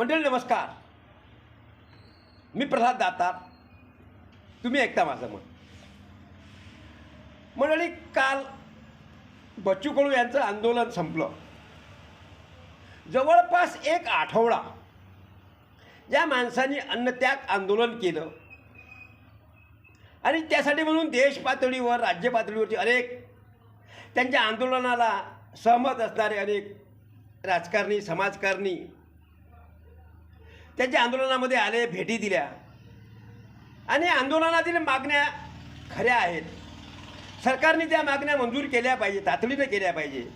मंडळी नमस्कार. मी प्रल्हाद दातार. तुम्ही ऐकता माझं मत मंडळी काल बच्चू कडू यांचं आंदोलन संपलं. जवळपास एक आठवडा ज्या माणसांनी अन्नत्याग आंदोलन केलं. आणि त्यासाठी म्हणून देश पातळीवर राज्य पातळीवरची अनेक त्यांच्या आंदोलनाला सहमत असणारे अनेक राजकारणी समाजकारणी त्यांच्या आंदोलनामध्ये आले भेटी दिल्या. आणि आंदोलनातील मागण्या खऱ्या आहेत. सरकारने त्या मागण्या मंजूर केल्या पाहिजे तातडीनं केल्या पाहिजे.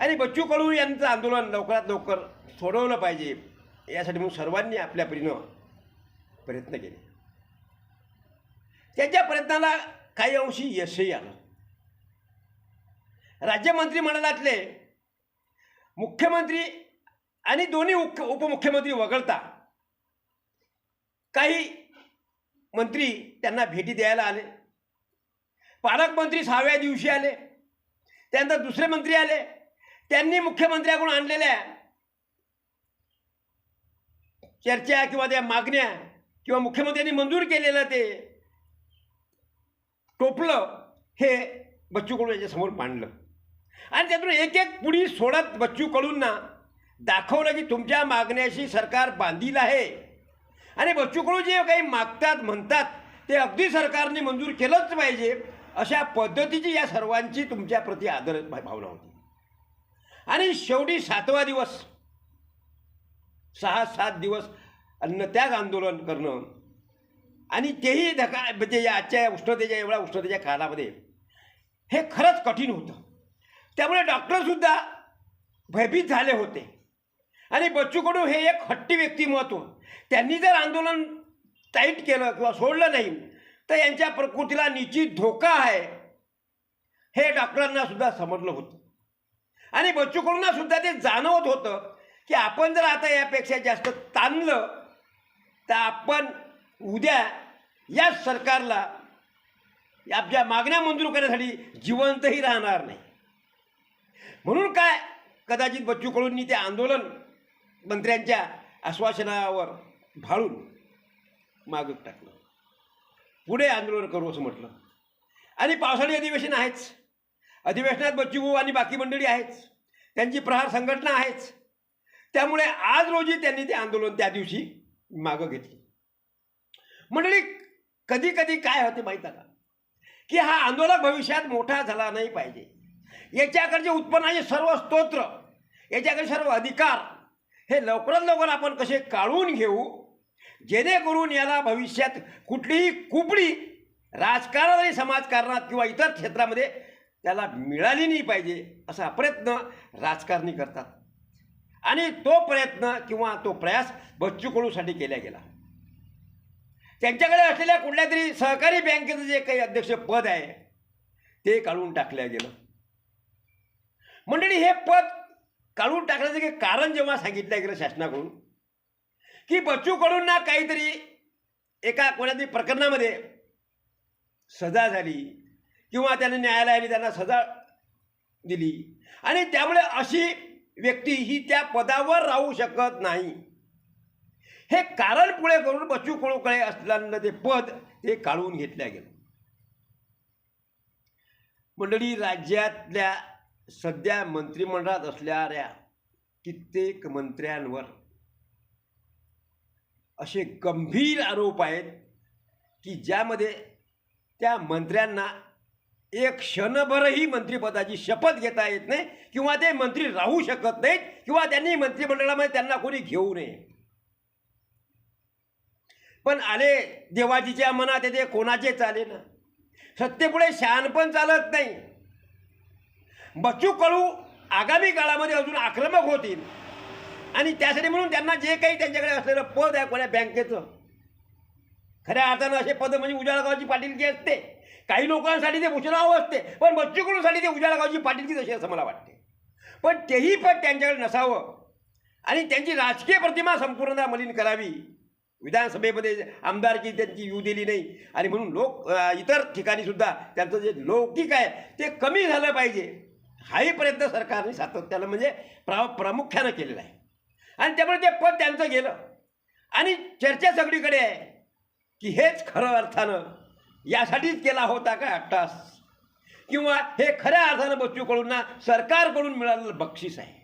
आणि बच्चू कडू यांचं आंदोलन लवकरात लवकर सोडवलं पाहिजे यासाठी म्हणून सर्वांनी आपल्या परीनं प्रयत्न केले. त्यांच्या प्रयत्नाला काही अंशी यशही आलं. राज्य मंत्रिमंडळातले मुख्यमंत्री आणि दोन्ही उप उपमुख्यमंत्री वगळता काही मंत्री त्यांना भेटी द्यायला आले. पालकमंत्री सहाव्या दिवशी आले. त्यानंतर दुसरे मंत्री आले. त्यांनी मुख्यमंत्र्याकडून आणलेल्या चर्चा किंवा त्या मागण्या किंवा मुख्यमंत्र्यांनी मंजूर केलेलं ते टोपलं हे बच्चू कडू याच्यासमोर मांडलं. आणि त्यातून एक एक पुढी सोडत बच्चू कडूंना दाखवलं की तुमच्या मागण्याशी सरकार बांधील आहे. आणि बच्चूकडू जे काही मागतात म्हणतात ते अगदी सरकारने मंजूर केलंच पाहिजे. अशा पद्धतीची या सर्वांची तुमच्याप्रती आदर भावना होती. आणि शेवटी सातवा दिवस सहा सात दिवस अन्नत्याग आंदोलन करणं आणि तेही धका म्हणजे या आजच्या या उष्णतेच्या एवढ्या उष्णतेच्या काळामध्ये हे खरंच कठीण होतं. त्यामुळे डॉक्टरसुद्धा भयभीत झाले होते. आणि बच्चू कडू हे एक हट्टी व्यक्तिमत्व. त्यांनी जर आंदोलन टाईट केलं किंवा सोडलं नाही तर यांच्या प्रकृतीला निश्चित धोका आहे. हे डॉक्टरांना सुद्धा समजलं होतं. आणि बच्चू कडूंना सुद्धा ते जाणवत होतं की आपण जर आता यापेक्षा जास्त ताणलं तर आपण उद्या या सरकारला आपल्या मागण्या मंजूर करण्यासाठी जिवंतही राहणार नाही. म्हणून काय कदाचित बच्चू कडूंनी ते आंदोलन मंत्र्यांच्या आश्वासनावर भाळून मागं टाकलं. पुढे आंदोलन करू असं म्हटलं. आणि पावसाळी अधिवेशन आहेच. अधिवेशनात बच्चूभाऊ आणि बाकी मंडळी आहेच. त्यांची प्रहार संघटना आहेच. त्यामुळे आज रोजी त्यांनी ते आंदोलन त्या दिवशी मागं घेतलं. मंडळी कधी कधी काय होते माहीत आहे का? की हा आंदोलक भविष्यात मोठा झाला नाही पाहिजे. याच्याकडचे उत्पन्नाचे सर्व स्तोत्र. याच्याकडे सर्व अधिकार. हे लवकरात लवकर आपण कसे काढून घेऊ? जेणेकरून याला भविष्यात कुठलीही कुपडी राजकारण आणि समाजकारणात किंवा इतर क्षेत्रामध्ये त्याला मिळाली नाही पाहिजे असा प्रयत्न राजकारणी करतात. आणि तो प्रयत्न किंवा तो प्रयास बच्चू कडूसाठी केला गेला. त्यांच्याकडे असलेल्या कुठल्या तरी सहकारी बँकेचं जे काही अध्यक्ष पद आहे ते काढून टाकलं गेलं. मंडळी हे पद काढून टाकण्याचं काही कारण जेव्हा सांगितलं गेलं शासनाकडून की बच्चू कडूंना काहीतरी एका कोणातरी प्रकरणामध्ये सजा झाली किंवा त्याने न्यायालयाने त्यांना सजा दिली. आणि त्यामुळे अशी व्यक्ती ही त्या पदावर राहू शकत नाही. हे कारण पुढे करून बच्चू कडूकडे असल्यानं ते पद ते काढून घेतलं गेलं. मंडळी राज्यातल्या सध्या मंत्रिमंडळात असणाऱ्या कित्येक मंत्र्यांवर असे गंभीर आरोप आहेत की ज्यामध्ये त्या मंत्र्यांना एक क्षणभरही मंत्रिपदाची शपथ घेता येत नाही किंवा ते मंत्री राहू शकत नाहीत किंवा त्यांनी मंत्रिमंडळामध्ये त्यांना कोणी घेऊ नये. पण आले देवाजीच्या मनात येते कोणाचे चाले ना सत्तेपुढे शहाणपण चालत नाही. बच्चू कडू आगामी काळामध्ये अजून आक्रमक होतील. आणि त्यासाठी म्हणून त्यांना जे काही त्यांच्याकडे असलेलं पद आहे कोण्या बँकेचं खऱ्या अर्थानं असे पद म्हणजे उजाळगावची पाटीलकी असते. काही लोकांसाठी ते भूषणाव असते पण बच्चू कडूसाठी ते उजाळगावची पाटीलकी पाटीलकीच असं मला वाटते. पण तेही पद त्यांच्याकडे नसावं. आणि त्यांची राजकीय प्रतिमा संपूर्ण मलिन करावी. विधानसभेमध्ये आमदारकी त्यांची येऊ दिली नाही. आणि म्हणून लोक इतर ठिकाणीसुद्धा त्यांचं जे लौकिक आहे ते कमी झालं पाहिजे. हाही प्रयत्न सरकारने सातत्यानं म्हणजे प्रा प्रामुख्यानं केलेला आहे. आणि त्यामुळे ते पद त्यांचं गेलं. आणि चर्चा सगळीकडे आहे की हेच खरं अर्थानं यासाठीच केला होता का अट्टास? किंवा हे खऱ्या अर्थानं बच्चू कडूंना सरकारकडून मिळालेलं बक्षीस आहे.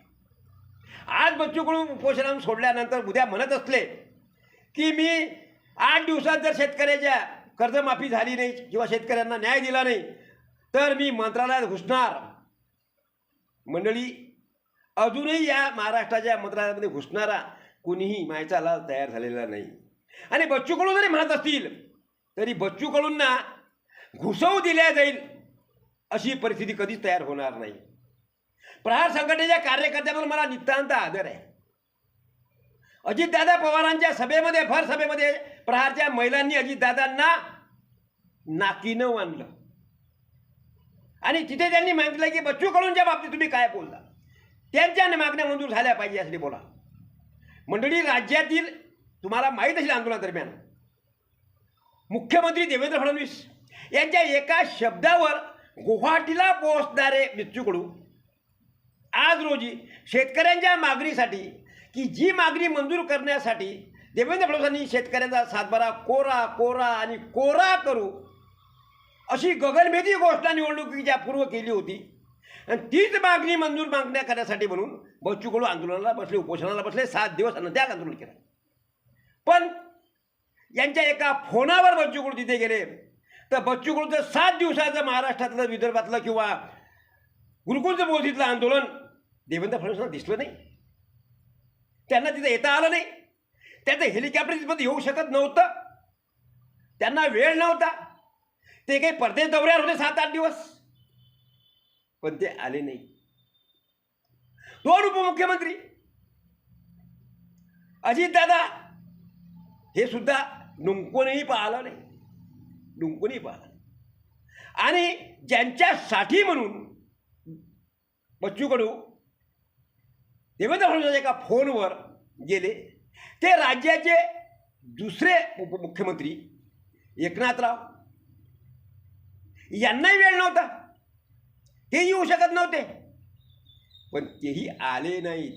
आज बच्चूकडून उपोषण सोडल्यानंतर उद्या म्हणत असले की मी आठ दिवसात जर शेतकऱ्याच्या कर्जमाफी झाली नाही किंवा शेतकऱ्यांना न्याय दिला नाही तर मी मंत्रालयात घुसणार. मंडळी अजूनही या महाराष्ट्राच्या मंत्रालयामध्ये घुसणारा कुणीही मायचाला तयार झालेला नाही. आणि बच्चू कडू जरी म्हणत असतील तरी बच्चू कडूंना घुसवू दिल्या जाईल अशी परिस्थिती कधीच तयार होणार नाही. प्रहार संघटनेच्या कार्यकर्त्यांवर मला नितांत आदर आहे. अजितदादा पवारांच्या सभेमध्ये भर सभेमध्ये प्रहारच्या महिलांनी अजितदादांना नाकीनं आणलं आणि तिथे त्यांनी मागितलं की बच्चू कडूंच्या बाबतीत तुम्ही काय बोलता त्यांच्या मागण्या मंजूर झाल्या पाहिजे यासाठी बोला. मंडळी राज्यातील तुम्हाला माहीत असेल आंदोलनादरम्यान मुख्यमंत्री देवेंद्र फडणवीस यांच्या एका शब्दावर गुवाहाटीला पोहोचणारे बच्चू कडू आज रोजी शेतकऱ्यांच्या मागणीसाठी की जी मागणी मंजूर करण्यासाठी देवेंद्र फडणवीसांनी शेतकऱ्यांचा सातबारा कोरा कोरा आणि कोरा करू अशी गगनभेदी घोषणा निवडणुकीच्या पूर्व केली होती. आणि तीच मागणी मंजूर मागण्या करण्यासाठी म्हणून बच्चू कडू आंदोलनाला बसले उपोषणाला बसले सात दिवस आणि त्याग आंदोलन केलं. पण यांच्या एका फोनावर बच्चू कडू तिथे गेले. तर बच्चू कडूचं सात दिवसाचं महाराष्ट्रातलं विदर्भातलं किंवा गुरुकुलचं बोधितलं आंदोलन देवेंद्र फडणवीसांना दिसलं नाही. त्यांना तिथे येता आलं नाही. त्याचं हेलिकॉप्टर तिथपर्यंत येऊ शकत नव्हतं. त्यांना वेळ नव्हता. ते काही परदेश दौऱ्यावर होते सात आठ दिवस. पण ते आले नाही. दोन उपमुख्यमंत्री. अजितदादा हे सुद्धा डुंकूनही पाहिलं नाही. डुंकूनही पाहिलं आणि ज्यांच्यासाठी म्हणून बच्चू कडू देवेंद्र फडणवीस एका फोनवर गेले ते राज्याचे दुसरे उपमुख्यमंत्री एकनाथराव. यांनाही वेळ नव्हता. ते येऊ शकत नव्हते. पण तेही आले नाहीत.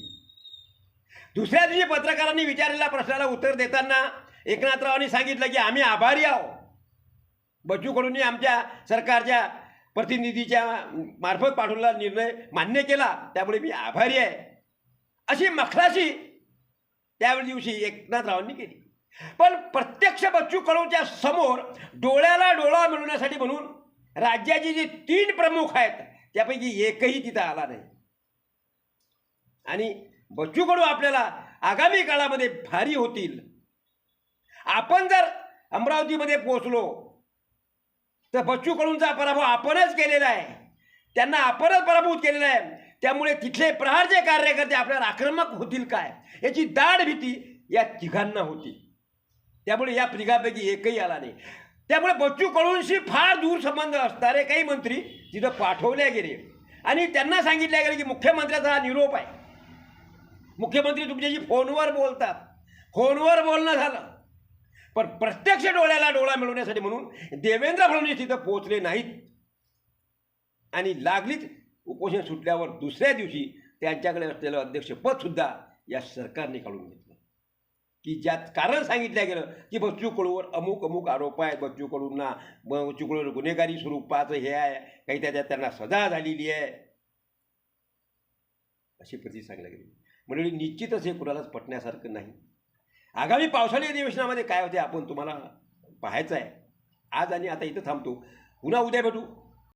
दुसऱ्या दिवशी पत्रकारांनी विचारलेल्या प्रश्नाला उत्तर देताना एकनाथरावांनी सांगितलं की आम्ही आभारी आहो बच्चू कडूंनी आमच्या सरकारच्या प्रतिनिधीच्या मार्फत पाठवलेला निर्णय मान्य केला. त्यामुळे मी आभारी आहे. अशी मखराशी त्यावेळी दिवशी एकनाथरावांनी केली. पण प्रत्यक्ष बच्चू कडूच्या समोर डोळ्याला डोळा मिळवण्यासाठी म्हणून राज्याचे जे तीन प्रमुख आहेत त्यापैकी एकही तिथं आला नाही. आणि बच्चू कडू आपल्याला आगामी काळामध्ये भारी होतील. आपण जर अमरावतीमध्ये पोचलो तर बच्चू कडूंचा पराभव आपणच केलेला आहे त्यांना आपणच पराभूत केलेला आहे त्यामुळे तिथले प्रहारचे कार्यकर्ते आपल्याला आक्रमक होतील काय याची दाढ भीती या तिघांना होती. त्यामुळे या तिघापैकी एकही आला नाही. त्यामुळे बच्चू कडूंशी फार दूर संबंध असणारे काही मंत्री तिथं पाठवले गेले. आणि त्यांना सांगितले गेले की मुख्यमंत्र्याचा हा निरोप आहे. मुख्यमंत्री तुमच्याशी फोनवर बोलतात. फोनवर बोलणं झालं. पण प्रत्यक्ष डोळ्याला डोळा मिळवण्यासाठी म्हणून देवेंद्र फडणवीस तिथं पोहोचले नाहीत. आणि लागलीच उपोषण सुटल्यावर दुसऱ्या दिवशी त्यांच्याकडे असलेलं अध्यक्षपदसुद्धा या सरकारने काढून घेतलं. की ज्यात कारण सांगितलं गेलं की बच्चू कडूवर अमुक अमुक आरोप आहेत. बच्चू कडूंना बच्चू गुन्हेगारी स्वरूपाचं हे आहे. काही त्याच्यात त्यांना सजा झालेली आहे. अशी प्रती सांगल्या गेली. म्हणजे निश्चितच हे कुणालाच पटण्यासारखं नाही. आगामी पावसाळी अधिवेशनामध्ये काय होते आपण तुम्हाला पाहायचं आहे. आज आणि आता इथं थांबतो. पुन्हा उद्या भेटू.